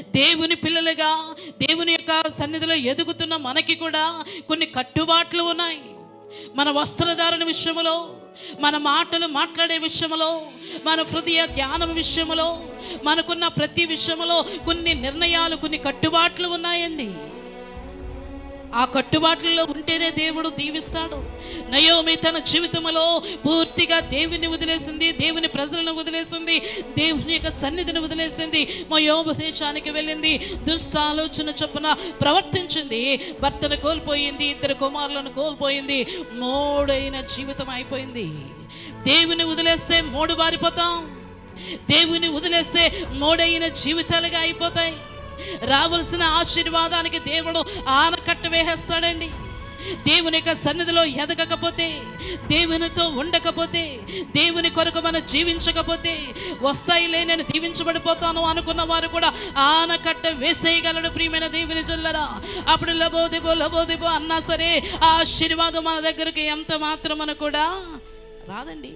దేవుని పిల్లలుగా దేవుని యొక్క సన్నిధిలో ఎదుగుతున్న మనకి కూడా కొన్ని కట్టుబాట్లు ఉన్నాయి. మన వస్త్రధారణ విషయంలో మన మాటలు మాట్లాడే విషయంలో మన హృదయ ధ్యానం విషయంలో మనకున్న ప్రతి విషయంలో కొన్ని నిర్ణయాలు కొన్ని కట్టుబాట్లు ఉన్నాయండి. ఆ కట్టుబాట్లలో ఉంటేనే దేవుడు దీవిస్తాడు. నయోమి తన జీవితంలో పూర్తిగా దేవుని వదిలేసింది దేవుని ప్రజలను వదిలేసింది దేవుని యొక్క సన్నిధిని వదిలేసింది మయోపదేశానికి వెళ్ళింది దుష్ట ఆలోచన చొప్పున ప్రవర్తించింది. భర్తను కోల్పోయింది ఇద్దరు కుమారులను కోల్పోయింది మోడైన జీవితం అయిపోయింది. దేవుని వదిలేస్తే మోడు బారిపోతాం దేవుని వదిలేస్తే మోడైన జీవితాలుగా అయిపోతాయి. రావలసిన ఆశీర్వాదానికి దేవుడు ఆన వేసేస్తాడండి దేవుని యొక్క సన్నిధిలో ఎదగకపోతే దేవునితో ఉండకపోతే దేవుని కొరకు మనం జీవించకపోతే వస్తాయిలే నేను దీవించబడిపోతాను అనుకున్న వారు కూడా ఆనకట్ట వేసేయగలడు ప్రియమైన దేవుని జల్లరా. అప్పుడు లబోదిబో లబోదిబో అన్నా సరే ఆ ఆశీర్వాదం మన దగ్గరికి ఎంత మాత్రమన కూడా రాదండి.